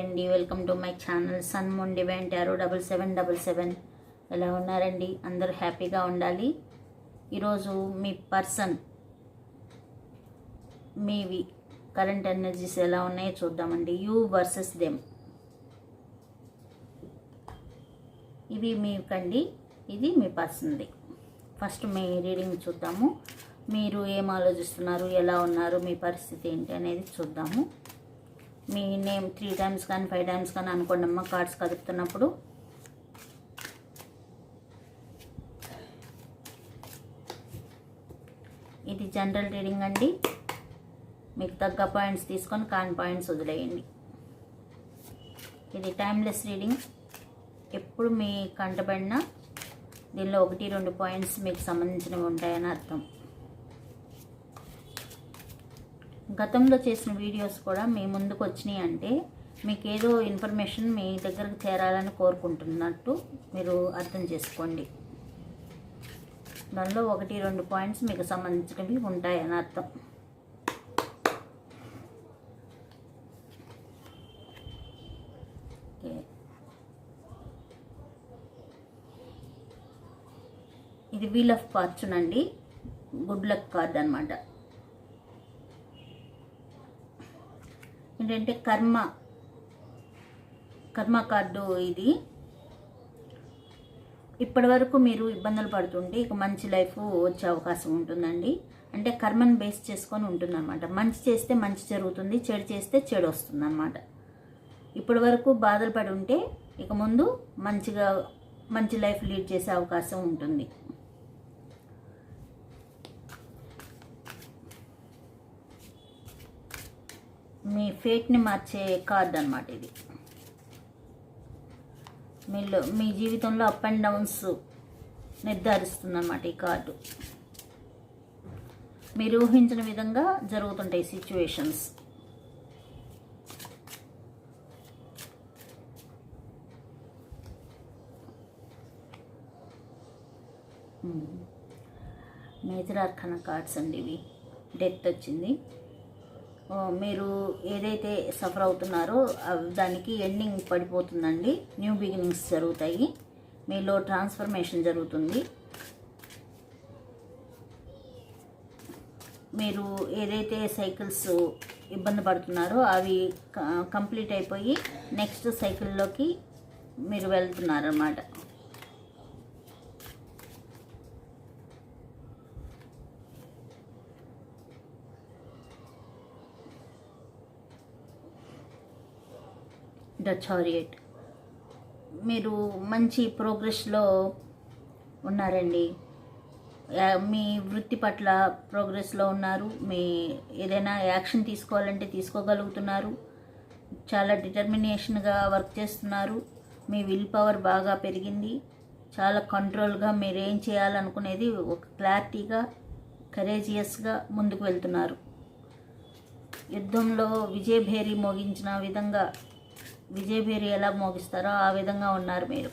అండి welcome to my channel Sun Moon Divine Tarot double seven double seven ఎలా ఉన్నారండి? అందరూ హ్యాపీగా ఉండాలి. ఈరోజు మీ పర్సన్ మీవి కరెంట్ ఎనర్జీస్ ఎలా ఉన్నాయో చూద్దామండి. యూ వర్సెస్ దెమ్ ఇవి మీకండి ఇది మీ పర్సన్ది. ఫస్ట్ మీ రీడింగ్ చూద్దాము. మీరు ఏం ఆలోచిస్తున్నారు? ఎలా ఉన్నారు? మీ పరిస్థితి ఏంటి అనేది చూద్దాము. మీ నేమ్ త్రీ టైమ్స్ కానీ ఫైవ్ టైమ్స్ కానీ అనుకోండి అమ్మ కార్డ్స్ కదుపుతున్నప్పుడు. ఇది జనరల్ రీడింగ్ అండి. మీకు తగ్గ పాయింట్స్ తీసుకొని కాన్ పాయింట్స్ వదిలేయండి. ఇది టైమ్లెస్ రీడింగ్ ఎప్పుడు మీ కంటబడిన దీనిలో ఒకటి రెండు పాయింట్స్ మీకు సంబంధించినవి ఉంటాయని అర్థం. గతంలో చేసిన వీడియోస్ కూడా మీ ముందుకు వచ్చినాయి అంటే మీకు ఏదో ఇన్ఫర్మేషన్ మీ దగ్గరకు చేరాలని కోరుకుంటున్నట్టు మీరు అర్థం చేసుకోండి. దానిలో ఒకటి రెండు పాయింట్స్ మీకు సంబంధించినవి ఉంటాయని అర్థం. ఇది వీల్ ఆఫ్ ఫార్చ్యూన్ అండి. గుడ్ లక్ కార్డ్ అనమాట ఏంటంటే కర్మ. కర్మ కార్డు ఇది. ఇప్పటి వరకు మీరు ఇబ్బందులు పడుతుంటే ఇక మంచి లైఫ్ వచ్చే అవకాశం ఉంటుందండి. అంటే కర్మను బేస్ చేసుకొని ఉంటుందన్నమాట. మంచి చేస్తే మంచి జరుగుతుంది చెడు చేస్తే చెడు వస్తుంది అన్నమాట ఇప్పటి వరకు బాధలు పడి ఉంటే ఇక ముందు మంచిగా మంచి లైఫ్ లీడ్ చేసే అవకాశం ఉంటుంది. మీ ఫేట్ని మార్చే కార్డ్ అనమాట ఇది. మీలో మీ జీవితంలో అప్ అండ్ డౌన్స్ నిర్ధారిస్తుంది అనమాట ఈ కార్డు. మీరు ఊహించిన విధంగా జరుగుతుంటాయి situations hmm. Major arcana cards అండి ఇవి. డెత్ వచ్చింది. మీరు ఏదైతే సఫర్ అవుతున్నారో అవి దానికి ఎండింగ్ పడిపోతుందండి. న్యూ బిగినింగ్స్ జరుగుతాయి. మీలో ట్రాన్స్ఫర్మేషన్ జరుగుతుంది. మీరు ఏదైతే సైకిల్స్ ఇబ్బంది పడుతున్నారో అవి క- కంప్లీట్ అయిపోయి నెక్స్ట్ సైకిల్లోకి మీరు వెళ్తున్నారన్నమాట. ద చారియట్ మీరు మంచి ప్రోగ్రెస్లో ఉన్నారండి. యా- మీ వృత్తి పట్ల ప్రోగ్రెస్లో ఉన్నారు. మీ ఏదైనా యాక్షన్ తీసుకోవాలంటే తీసుకోగలుగుతున్నారు. చాలా డిటర్మినేషన్గా వర్క్ చేస్తున్నారు. మీ విల్ పవర్ బాగా పెరిగింది. చాలా కంట్రోల్గా మీరు ఏం చేయాలనుకునేది ఒక క్లారిటీగా కరేజియస్గా ముందుకు వెళ్తున్నారు. యుద్ధంలో విజయభేరి మోగించిన విధంగా విజయభేరి ఎలా మోగిస్తారో ఆ విధంగా ఉన్నారు మీరు.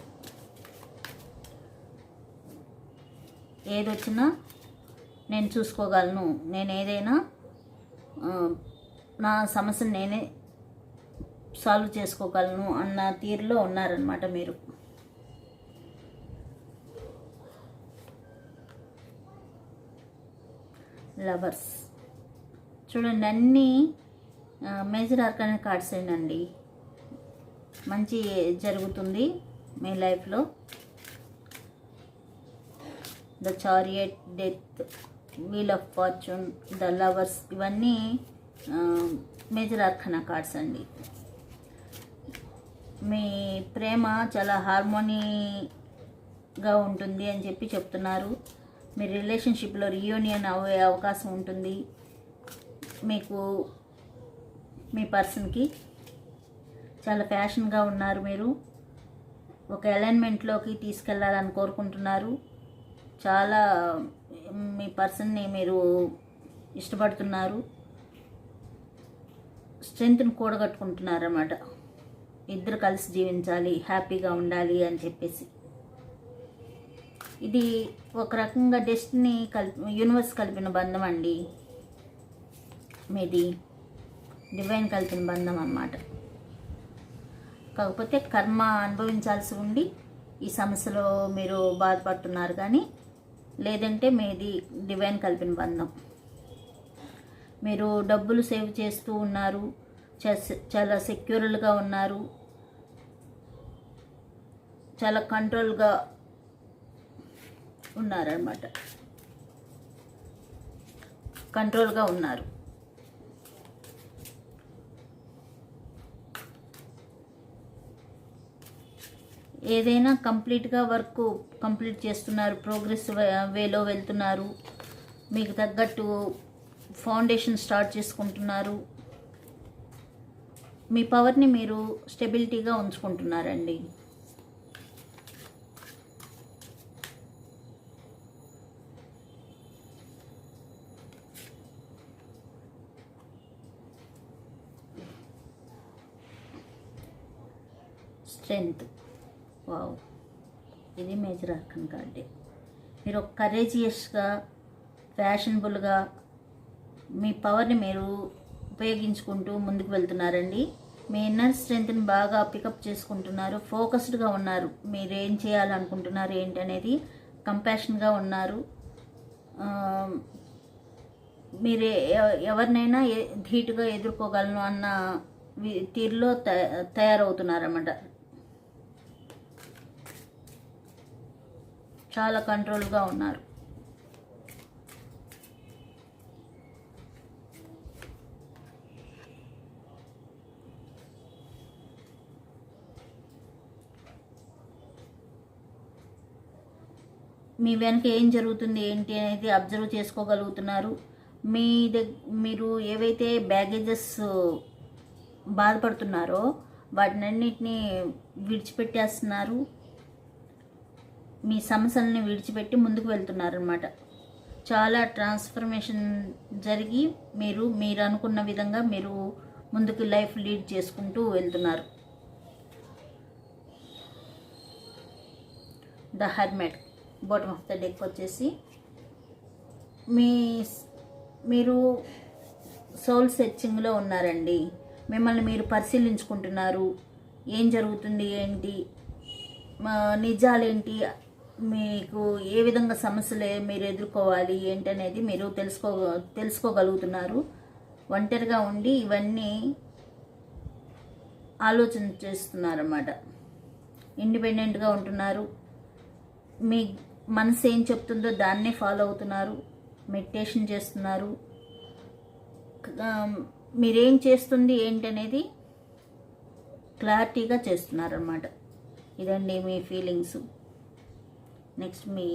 ఏదొచ్చినా నేను చూసుకోగలను. నేను ఏదైనా నా సమస్యను నేనే సాల్వ్ చేసుకోగలను అన్న తీరులో ఉన్నారనమాట మీరు. లవర్స్. చూడండి అన్నీ మేజర్ ఆర్కానిక్ కార్డ్స్ ఏంటండి మంచి జరుగుతుంది మీ లైఫ్లో. The chariot death wheel of fortune the lovers ఇవన్నీ మేజర్ అర్ఖన కార్డ్స్ అండి. మీ ప్రేమ చాలా హార్మోనీగా ఉంటుంది అని చెప్పి చెప్తున్నారు. మీ రిలేషన్షిప్లో రియూనియన్ అయ్యే అవకాశం ఉంటుంది. మీకు మీ పర్సన్కి. చాలా ఫ్యాషన్గా ఉన్నారు మీరు. ఒక అలైన్మెంట్లోకి తీసుకెళ్ళాలని కోరుకుంటున్నారు. చాలా మీ పర్సన్ని మీరు ఇష్టపడుతున్నారు. స్ట్రెంగ్త్ని కూడగట్టుకుంటున్నారు అన్నమాట ఇద్దరు కలిసి జీవించాలి హ్యాపీగా ఉండాలి అని చెప్పేసి. ఇది ఒక రకంగా డెస్టినీ కలిపి యూనివర్స్ కలిపిన బంధం అండి మీది డివైన్ కలిపిన బంధం అన్నమాట. కాకపోతే కర్మ అనుభవించాల్సి ఉండి ఈ సమస్యలో మీరు బాధపడుతున్నారు కానీ లేదంటే మీది డివైన్ కలిపిన బంధం. మీరు డబ్బులు సేవ్ చేస్తూ ఉన్నారు చాలా సెక్యూర్గా ఉన్నారు చాలా కంట్రోల్గా ఉన్నారనమాట కంట్రోల్గా ఉన్నారు. ఏదైనా కంప్లీట్గా వర్క్ కంప్లీట్ చేస్తున్నారు ప్రోగ్రెస్ వేలో వెళ్తున్నారు మీకు తగ్గట్టు ఫౌండేషన్ స్టార్ట్ చేసుకుంటున్నారు మీ పవర్ని మీరు స్టెబిలిటీగా ఉంచుకుంటున్నారండి. స్ట్రెంగ్త్. వావ్. ఇది మేజర్ అర్కన్ గార్డే మీరు ఒక కరేజియస్గా ఫ్యాషనబుల్గా మీ పవర్ని మీరు ఉపయోగించుకుంటూ ముందుకు వెళ్తున్నారండి. మీ ఇన్నర్ స్ట్రెంగ్త్ని బాగా పికప్ చేసుకుంటున్నారు ఫోకస్డ్గా ఉన్నారు. మీరు ఏం చేయాలనుకుంటున్నారు ఏంటి అనేది కంపాషన్గా ఉన్నారు. మీరు ఎవరినైనా ధీటుగా ఎదుర్కోగలను అన్న తీరులో తయ- తయారవుతున్నారన్నమాట. చాలా కంట్రోల్గా ఉన్నారు. మీ వెనక ఏం జరుగుతుంది ఏంటి అనేది అబ్జర్వ్ చేసుకోగలుగుతున్నారు. మీ దగ్గ మీరు ఏవైతే బ్యాగేజెస్ బాధపడుతున్నారో వాటినన్నిటినీ విడిచిపెట్టేస్తున్నారు. మీ సమస్యలని విడిచిపెట్టి ముందుకు వెళ్తున్నారనమాట చాలా ట్రాన్స్ఫర్మేషన్ జరిగి మీరు మీరు అనుకున్న విధంగా మీరు ముందుకు లైఫ్ లీడ్ చేసుకుంటూ వెళ్తున్నారు. The hermit bottom of the deck వచ్చేసి మీ మీరు సోల్ సెర్చింగ్లో ఉన్నారండి. మిమ్మల్ని మీరు పరిశీలించుకుంటున్నారు. ఏం జరుగుతుంది ఏంటి? మా నిజాలేంటి? మీకు ఏ విధంగా సమస్యలు మీరు ఎదుర్కోవాలి ఏంటనేది మీరు తెలుసుకో తెలుసుకోగలుగుతున్నారు. ఒంటరిగా ఉండి ఇవన్నీ ఆలోచన చేస్తున్నారన్నమాట. ఇండిపెండెంట్గా ఉంటున్నారు. మీ మనసు ఏం చెప్తుందో దాన్నే ఫాలో అవుతున్నారు. మెడిటేషన్ చేస్తున్నారు. మీరేం చేస్తుంది ఏంటనేది క్లారిటీగా చేస్తున్నారన్నమాట. ఇదండి మీ ఫీలింగ్స్. నెక్స్ట్ మీ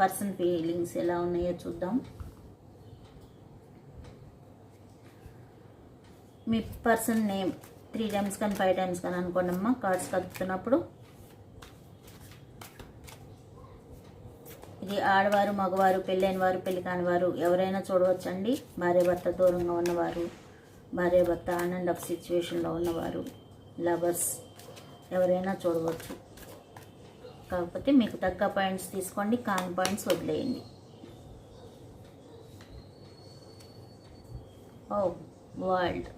పర్సన్ ఫీలింగ్స్ ఎలా ఉన్నాయో చూద్దాం. మీ పర్సన్ నేమ్ త్రీ టైమ్స్ కానీ ఫైవ్ టైమ్స్ కానీ అనుకోండి అమ్మా కార్డ్స్ కదుపుతున్నప్పుడు. ఇది ఆడవారు మగవారు పెళ్ళైన వారు పెళ్ళి కాని వారు ఎవరైనా చూడవచ్చండి. భార్య భర్త దూరంగా ఉన్నవారు భార్య భర్త ఆన్ అండ్ ఆఫ్ సిచ్యువేషన్లో ఉన్నవారు లవర్స్ ఎవరైనా చూడవచ్చు. కాకపోతే మీకు తగ్గ పాయింట్స్ తీసుకోండి కాని పాయింట్స్ వదిలేయండి. O world.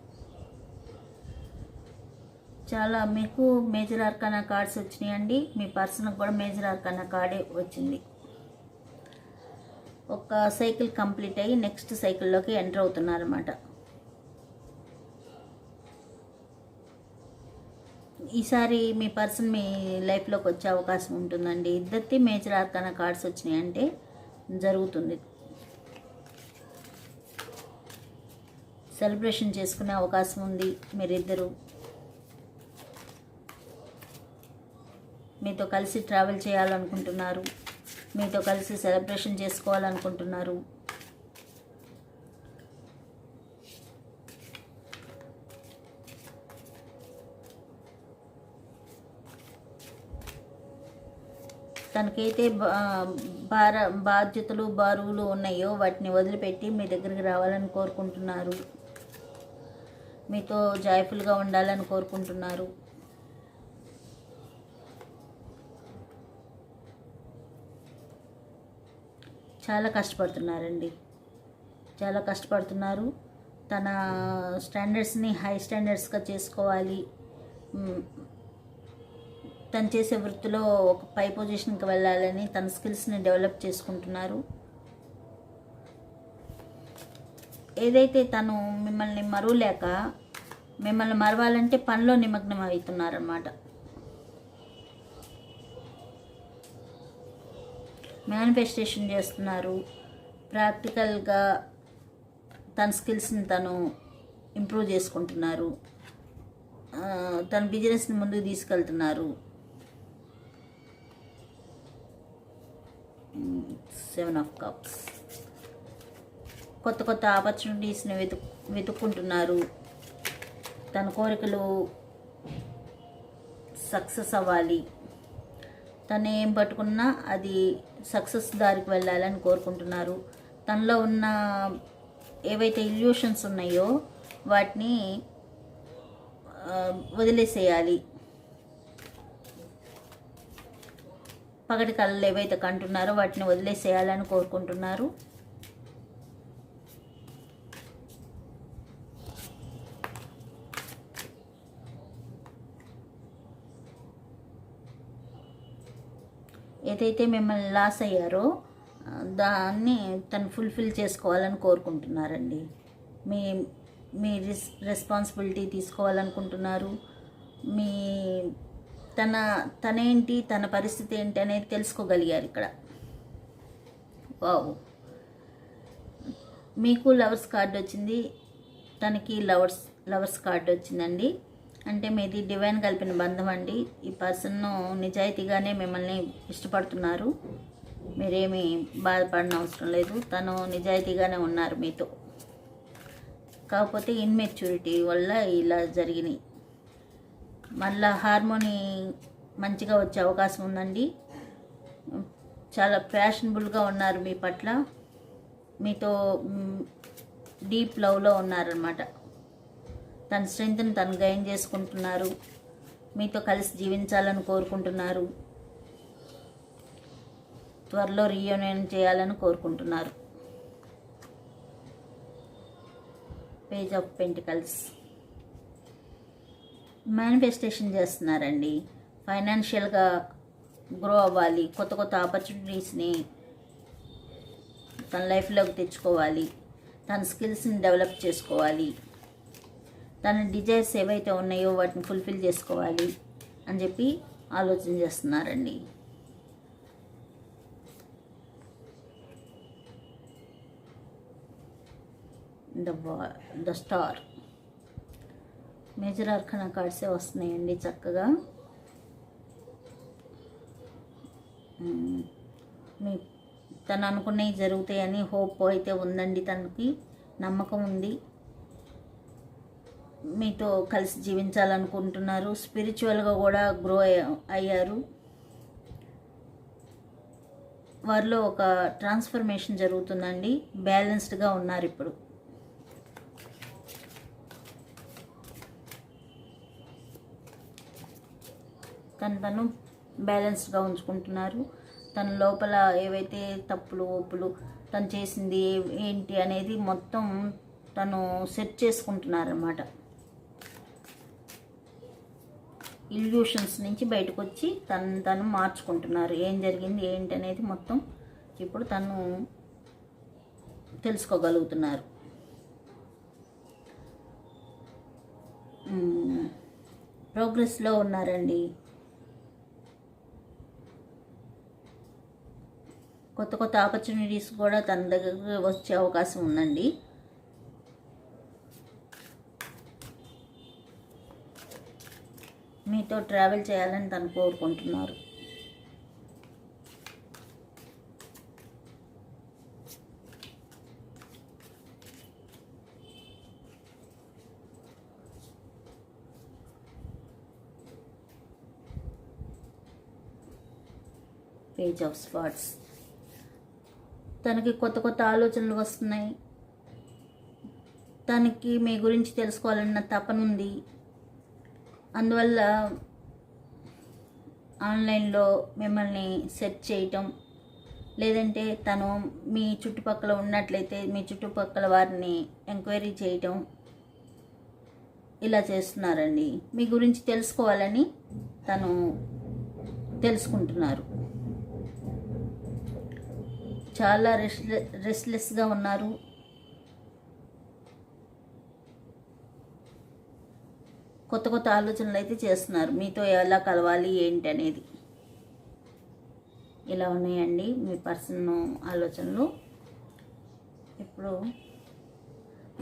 చాలా మీకు మేజర్ ఆర్కానా కార్డ్స్ వచ్చినాయండి. మీ పర్సన్కి కూడా మేజర్ ఆర్కానా కార్డే వచ్చింది. ఒక సైకిల్ కంప్లీట్ అయ్యి నెక్స్ట్ సైకిల్లోకి ఎంటర్ అవుతున్నారన్నమాట. ఈసారి మీ పర్సన్ మీ లైఫ్లోకి వచ్చే అవకాశం ఉంటుందండి. ఇద్దరికి మేజర్ ఆర్కానా కార్డ్స్ వచ్చినాయి అంటే జరుగుతుంది. సెలబ్రేషన్ చేసుకునే అవకాశం ఉంది మీరిద్దరూ. మీతో కలిసి ట్రావెల్ చేయాలనుకుంటున్నారు. మీతో కలిసి సెలబ్రేషన్ చేసుకోవాలనుకుంటున్నారు. తనకైతే బా- భార బాధ్యతలు బరువులు ఉన్నాయో వాటిని వదిలిపెట్టి మీ దగ్గరికి రావాలని కోరుకుంటున్నారు. మీతో జాయ్ఫుల్గా ఉండాలని కోరుకుంటున్నారు. చాలా కష్టపడుతున్నారండి. చాలా కష్టపడుతున్నారు. తన స్టాండర్డ్స్ని హై స్టాండర్డ్స్గా చేసుకోవాలి. తను చేసే వృత్తిలో ఒక పై పొజిషన్కి వెళ్ళాలని తన స్కిల్స్ని డెవలప్ చేసుకుంటున్నారు. ఏదైతే తను మిమ్మల్ని మరువలేక మిమ్మల్ని మరవాలంటే పనిలో నిమగ్నం అవుతున్నారన్నమాట. మేనిఫెస్టేషన్ చేస్తున్నారు. ప్రాక్టికల్గా తన స్కిల్స్ని తను ఇంప్రూవ్ చేసుకుంటున్నారు. తన బిజినెస్ని ముందుకు తీసుకెళ్తున్నారు. Seven of cups. కొత్త కొత్త ఆపర్చునిటీస్ని వెతు వెతుక్కుంటున్నారు. తన కోరికలు సక్సెస్ అవ్వాలి. తను ఏం పట్టుకున్నా అది సక్సెస్ దారికి వెళ్ళాలని కోరుకుంటున్నారు. తనలో ఉన్న ఏవైతే ఇల్యూషన్స్ ఉన్నాయో వాటిని వదిలేసేయాలి. పగటి కళలు ఏవైతే కంటున్నారో వాటిని వదిలేసేయాలని కోరుకుంటున్నారు. ఏదైతే మిమ్మల్ని లాస్ అయ్యారో దాన్ని తను ఫుల్ఫిల్ చేసుకోవాలని కోరుకుంటున్నారండి. మీ మీ రిస్ రెస్పాన్సిబిలిటీ తీసుకోవాలనుకుంటున్నారు. మీ తన తనేంటి తన పరిస్థితి ఏంటి అనేది తెలుసుకోగలిగారు ఇక్కడ. వావ్. మీకు లవర్స్ కార్డు వచ్చింది. తనకి లవర్స్ లవర్స్ కార్డు వచ్చిందండి. అంటే మీది డివైన్ కలిపిన బంధం అండి. ఈ పర్సన్ నిజాయితీగానే మిమ్మల్ని ఇష్టపడుతున్నారు. మీరేమీ బాధపడిన అవసరం లేదు. తను నిజాయితీగానే ఉన్నారు మీతో. కాకపోతే ఇన్మెచ్యూరిటీ వల్ల ఇలా జరిగినాయి. మళ్ళా హార్మోని మంచిగా వచ్చే అవకాశం ఉందండి. చాలా ఫ్యాషనబుల్గా ఉన్నారు మీ పట్ల. మీతో డీప్ లవ్లో ఉన్నారనమాట తన స్ట్రెంగ్త్ని తను గైన్ చేసుకుంటున్నారు. మీతో కలిసి జీవించాలని కోరుకుంటున్నారు. త్వరలో రీయూనియన్ చేయాలని కోరుకుంటున్నారు. Page of pentacles. మేనిఫెస్టేషన్ చేస్తున్నారండి. ఫైనాన్షియల్గా గ్రో అవ్వాలి. కొత్త కొత్త ఆపర్చునిటీస్ని తన లైఫ్లోకి తెచ్చుకోవాలి. తన స్కిల్స్ని డెవలప్ చేసుకోవాలి. తన డిజైర్స్ ఏవైతే ఉన్నాయో వాటిని ఫుల్ఫిల్ చేసుకోవాలి అని చెప్పి ఆలోచన చేస్తున్నారండి. The the star. Major arcana కార్డ్సే వస్తున్నాయండి చక్కగా. మీ తను అనుకున్నవి జరుగుతాయని హోప్ అయితే ఉందండి తనకి నమ్మకం ఉంది. మీతో కలిసి జీవించాలనుకుంటున్నారు స్పిరిచువల్గా కూడా గ్రో అయ్యారు. వారిలో ఒక ట్రాన్స్ఫర్మేషన్ జరుగుతుందండి బ్యాలెన్స్డ్గా ఉన్నారు ఇప్పుడు. తను తను బ్యాలెన్స్డ్గా ఉంచుకుంటున్నారు. తన లోపల ఏవైతే తప్పులు ఒప్పులు తను చేసింది ఏంటి అనేది మొత్తం తను సెట్ చేసుకుంటున్నారన్నమాట. ఇల్యూషన్స్ నుంచి బయటకు వచ్చి తను తను మార్చుకుంటున్నారు. ఏం జరిగింది ఏంటి అనేది మొత్తం ఇప్పుడు తను తెలుసుకోగలుగుతున్నారు. ప్రోగ్రెస్లో ఉన్నారండి. కొత్త కొత్త ఆపర్చునిటీస్ కూడా తన దగ్గరకు వచ్చే అవకాశం ఉందండి. మీతో ట్రావెల్ చేయాలని తను కోరుకుంటున్నారు. పేజ్ ఆఫ్ స్పాట్స్ తనకి కొత్త కొత్త ఆలోచనలు వస్తున్నాయి. తనకి మీ గురించి తెలుసుకోవాలన్న తపన ఉంది. అందువల్ల ఆన్లైన్లో మిమ్మల్ని సెర్చ్ చేయటం లేదంటే తను మీ చుట్టుపక్కల ఉన్నట్లయితే మీ చుట్టుపక్కల వారిని ఎంక్వైరీ చేయటం ఇలా చేస్తున్నారండి. మీ గురించి తెలుసుకోవాలని తను తెలుసుకుంటున్నారు. చాలా రెస్ట్లె రెస్ట్లెస్గా ఉన్నారు. కొత్త కొత్త ఆలోచనలు అయితే చేస్తున్నారు. మీతో ఎలా కలవాలి ఏంటి అనేది. ఇలా ఉన్నాయండి మీ పర్సన్ ఆలోచనలు. ఇప్పుడు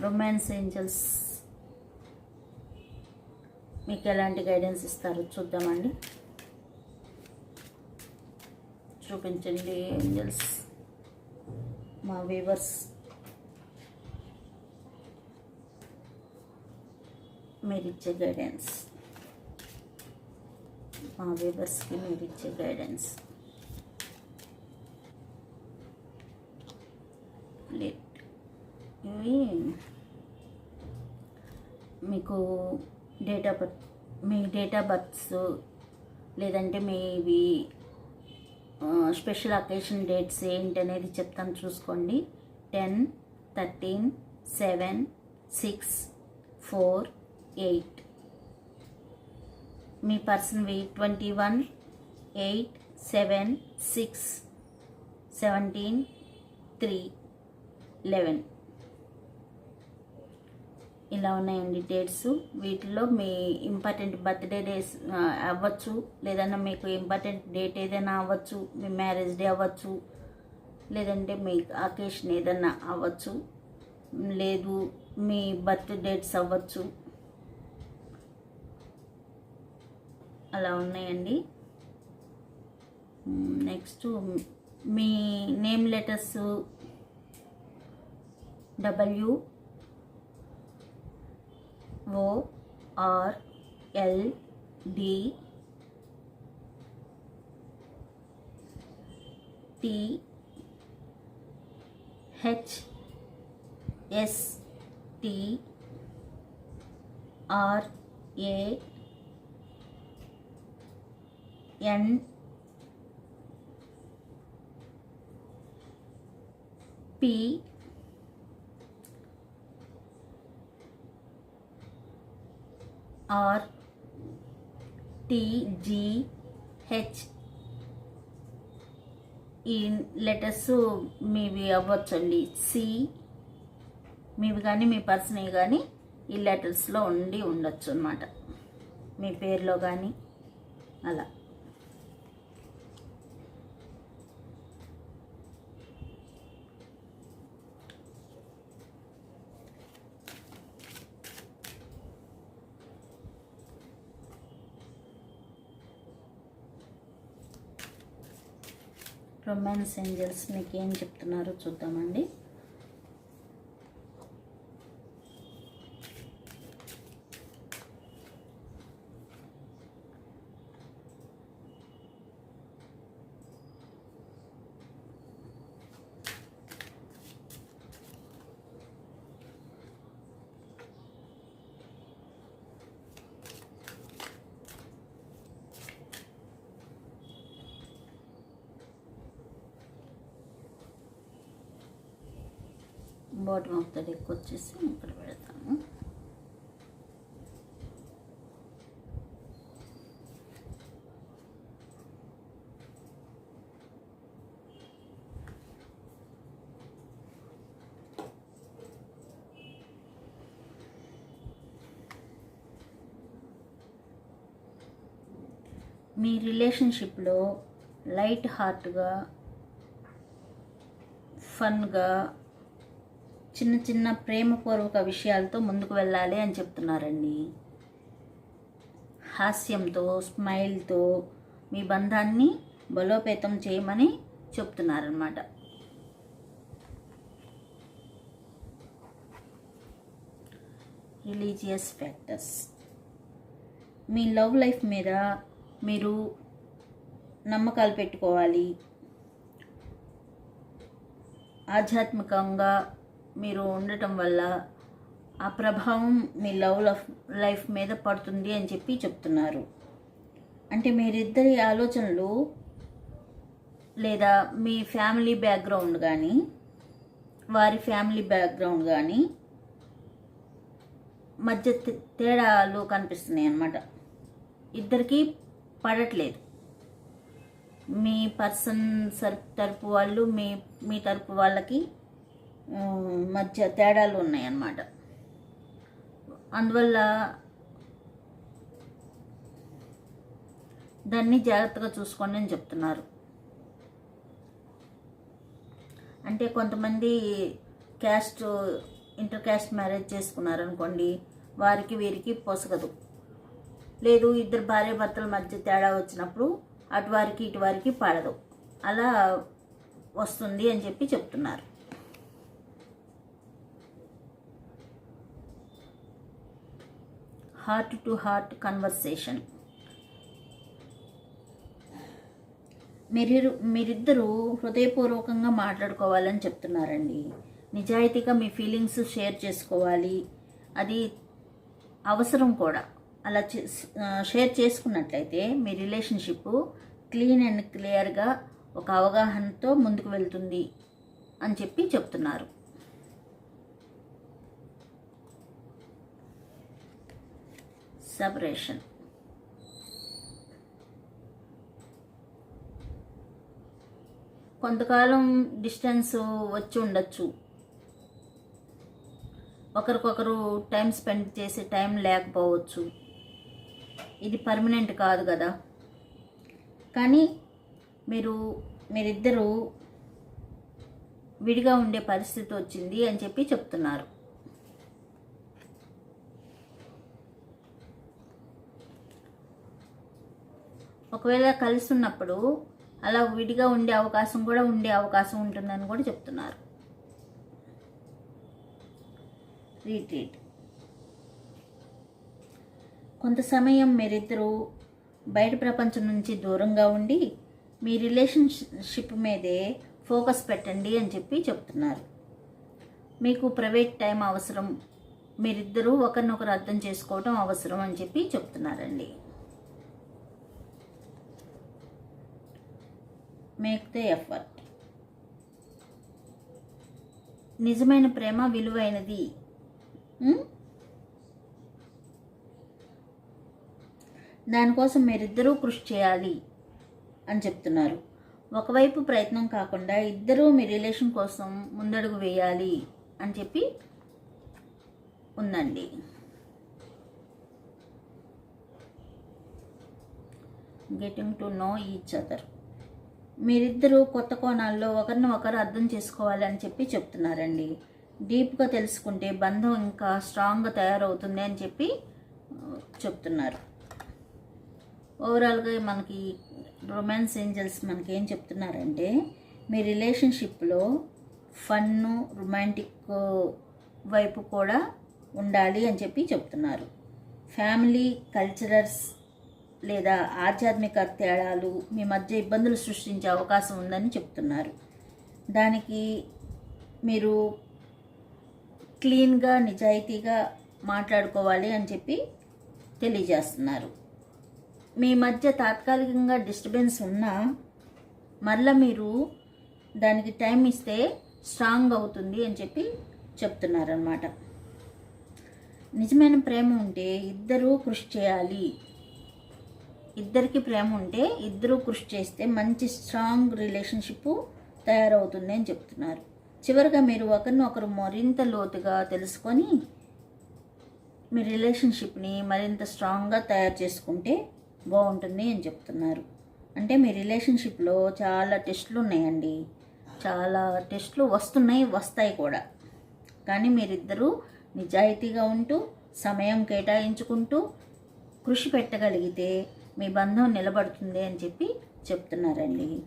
రొమాన్స్ ఏంజల్స్ మీకు ఎలాంటి గైడెన్స్ ఇస్తారో చూద్దామండి. చూపించండి ఏంజల్స్ మా వీవర్స్ మీరు ఇచ్చే గైడెన్స్ మా వీవర్స్కి మీరు ఇచ్చే గైడెన్స్ లేట్ ఇవి మీకు డేట్ ఆఫ్ బర్త్ మీ డేట్ ఆఫ్ బర్త్స్ లేదంటే మీవి స్పెషల్ అకేషన్ డేట్స్ ఏంటి అనేది చెప్తాను చూసుకోండి. Ten thirteen seven six four eight. మీ పర్సన్వి twenty one eight seven six seventeen three eleven. ఇలా ఉన్నాయండి డేట్స్. వీటిలో మీ ఇంపార్టెంట్ బర్త్డే డేస్ అవ్వచ్చు. లేదన్నా మీకు ఇంపార్టెంట్ డేట్ ఏదైనా అవ్వచ్చు మీ మ్యారేజ్ డే అవ్వచ్చు లేదంటే మీ అకేషన్ ఏదైనా అవ్వచ్చు లేదు మీ బర్త్ డేట్స్ అవ్వచ్చు. అలా ఉన్నాయండి. Next me name letters W O R L D T H S T R A N P R TGH ఈ లెటర్స్ మీవి అవ్వచ్చండి. సి మీవి కానీ మీ పర్సనల్ కానీ ఈ లెటర్స్లో ఉండి ఉండొచ్చు అనమాట మీ పేరులో కానీ అలా. రొమాన్స్ ఏంజల్స్ మీకు ఏం చెప్తున్నారో చూద్దామండి. బాటమ్ ఆఫ్ ద డెక్ వచ్చేసి ఇక్కడ పెడతాము మీ రిలేషన్షిప్లో లైట్ హార్ట్గా ఫన్గా చిన్న చిన్న ప్రేమపూర్వక విషయాలతో ముందుకు వెళ్ళాలి అని చెప్తున్నారండి. హాస్యంతో స్మైల్తో మీ బంధాన్ని బలోపేతం చేయమని చెప్తున్నారనమాట రిలీజియస్ ఫ్యాక్టర్స్. మీ లవ్ లైఫ్ మీద మీరు నమ్మకాలు పెట్టుకోవాలి. ఆధ్యాత్మికంగా మీరు ఉండటం వల్ల ఆ ప్రభావం మీ లవ్ లైఫ్ మీద పడుతుంది అని చెప్పి చెప్తున్నారు. అంటే మీరిద్దరి ఆలోచనలు లేదా మీ ఫ్యామిలీ బ్యాక్గ్రౌండ్ కానీ వారి ఫ్యామిలీ బ్యాక్గ్రౌండ్ కానీ మధ్య తే- తేడాలు కనిపిస్తున్నాయి అన్నమాట. ఇద్దరికి పడట్లేదు. మీ పర్సన్ సర్ తరపు వాళ్ళు మీ మీ తరపు వాళ్ళకి మధ్య తేడాలు ఉన్నాయన్నమాట. అందువల్ల దాన్ని జాగ్రత్తగా చూసుకోండి అని చెప్తున్నారు. అంటే కొంతమంది క్యాస్ట్ ఇంటర్ క్యాస్ట్ మ్యారేజ్ చేసుకున్నారు అనుకోండి వారికి వీరికి పొసగదు. లేదు ఇద్దరు భార్య భర్తల మధ్య తేడా వచ్చినప్పుడు అటు వారికి ఇటు వారికి పడదు. అలా వస్తుంది అని చెప్పి చెప్తున్నారు. హార్ట్ టు హార్ట్ కన్వర్సేషన్ మీరు మీరిద్దరూ హృదయపూర్వకంగా మాట్లాడుకోవాలని చెప్తున్నారండి. నిజాయితీగా మీ ఫీలింగ్స్ షేర్ చేసుకోవాలి. అది అవసరం కూడా. అలా చే- షేర్ చేసుకున్నట్లయితే మీ రిలేషన్షిప్ క్లీన్ అండ్ క్లియర్గా ఒక అవగాహనతో ముందుకు వెళ్తుంది అని చెప్పి చెప్తున్నారు. సపరేషన్ కొంతకాలం డిస్టెన్స్ వచ్చి ఉండొచ్చు. ఒకరికొకరు టైం స్పెండ్ చేసే టైం లేకపోవచ్చు. ఇది పర్మనెంట్ కాదు కదా. కానీ మీరు మీరిద్దరూ విడిగా ఉండే పరిస్థితి వచ్చింది అని చెప్పి చెప్తున్నారు. ఒకవేళ కలిసి ఉన్నప్పుడు అలా విడిగా ఉండే అవకాశం కూడా ఉండే అవకాశం ఉంటుందని కూడా చెప్తున్నారు. రీట్రీట్ కొంత సమయం మీరిద్దరూ బయట ప్రపంచం నుంచి దూరంగా ఉండి మీ రిలేషన్షిప్ మీదే ఫోకస్ పెట్టండి అని చెప్పి చెప్తున్నారు. మీకు ప్రైవేట్ టైం అవసరం మీరిద్దరూ ఒకరినొకరు అర్థం చేసుకోవటం అవసరం అని చెప్పి చెప్తున్నారండి. మేక్ ద ఎఫర్ట్ నిజమైన ప్రేమ విలువైనది. దానికోసం మీరిద్దరూ కృషి చేయాలి అని చెప్తున్నారు. ఒకవైపు ప్రయత్నం కాకుండా ఇద్దరూ మీ రిలేషన్ కోసం ముందడుగు వేయాలి అని చెప్పి ఉందండి. Getting to know each other మీరిద్దరూ కొత్త కోణాల్లో ఒకరిని ఒకరు అర్థం చేసుకోవాలి అని చెప్పి చెప్తున్నారండి. డీప్గా తెలుసుకుంటే బంధం ఇంకా స్ట్రాంగ్గా తయారవుతుంది అని చెప్పి చెప్తున్నారు. ఓవరాల్గా మనకి రొమాన్స్ ఏంజల్స్ మనకి ఏం చెప్తున్నారంటే మీ రిలేషన్షిప్లో ఫన్ను రొమాంటిక్ వైపు కూడా ఉండాలి అని చెప్పి చెప్తున్నారు. ఫ్యామిలీ కల్చరల్స్ లేదా ఆధ్యాత్మిక తేడాలు మీ మధ్య ఇబ్బందులు సృష్టించే అవకాశం ఉందని చెప్తున్నారు. దానికి మీరు క్లీన్గా నిజాయితీగా మాట్లాడుకోవాలి అని చెప్పి తెలియజేస్తున్నారు. మీ మధ్య తాత్కాలికంగా డిస్టర్బెన్స్ ఉన్నా మళ్ళీ మీరు దానికి టైం ఇస్తే స్ట్రాంగ్ అవుతుంది అని చెప్పి చెప్తున్నారనమాట నిజమైన ప్రేమ ఉంటే ఇద్దరూ కృషి చేయాలి. ఇద్దరికి ప్రేమ ఉంటే ఇద్దరూ కృషి చేస్తే మంచి స్ట్రాంగ్ రిలేషన్షిప్ తయారవుతుంది అని చెప్తున్నారు. చివరిగా మీరు ఒకరిని ఒకరు మరింత లోతుగా తెలుసుకొని మీ రిలేషన్షిప్ని మరింత స్ట్రాంగ్గా తయారు చేసుకుంటే బాగుంటుంది అని చెప్తున్నారు. అంటే మీ రిలేషన్షిప్లో చాలా టెస్టులు ఉన్నాయండి. చాలా టెస్టులు వస్తున్నాయి వస్తాయి కూడా. కానీ మీరిద్దరూ నిజాయితీగా ఉంటూ సమయం కేటాయించుకుంటూ కృషి పెట్టగలిగితే మీ బంధం నిలబడుతుంది అని చెప్పి చెప్తున్నారండి.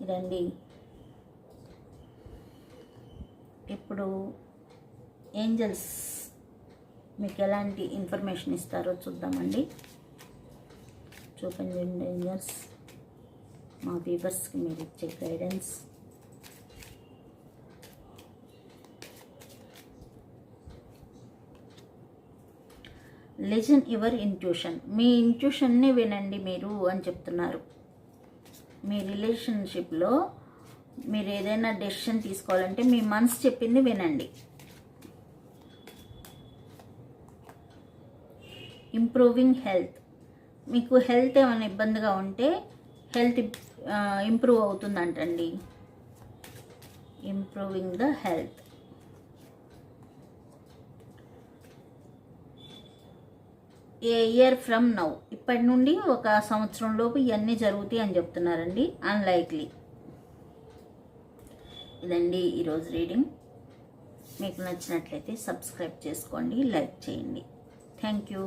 ఇదండి. ఇప్పుడు ఏంజల్స్ మీకు ఎలాంటి ఇన్ఫర్మేషన్ ఇస్తారో చూద్దామండి. చూపండి ఏంజల్స్. మా పీపర్స్కి మీరు ఇచ్చే గైడెన్స్. లిజన్ యువర్ ఇంట్యూషన్ మీ ఇంట్యూషన్ని వినండి మీరు అని చెప్తున్నారు. మీ రిలేషన్షిప్లో మీరు ఏదైనా డెసిషన్ తీసుకోవాలంటే మీ మనసు చెప్పింది వినండి. ఇంప్రూవింగ్ హెల్త్ మీకు హెల్త్ ఏమైనా ఇబ్బందిగా ఉంటే health improve అవుతుందంటండి. Improving the health a year from now. ఇప్పటి నుండి ఒక సంవత్సరం లోపు ఇవన్నీ జరుగుతాయి అని చెప్తున్నారండి అన్లైక్లీ ఇదండి ఈరోజు రీడింగ్. మీకు నచ్చినట్లయితే సబ్స్క్రైబ్ చేసుకోండి లైక్ చేయండి. Thank you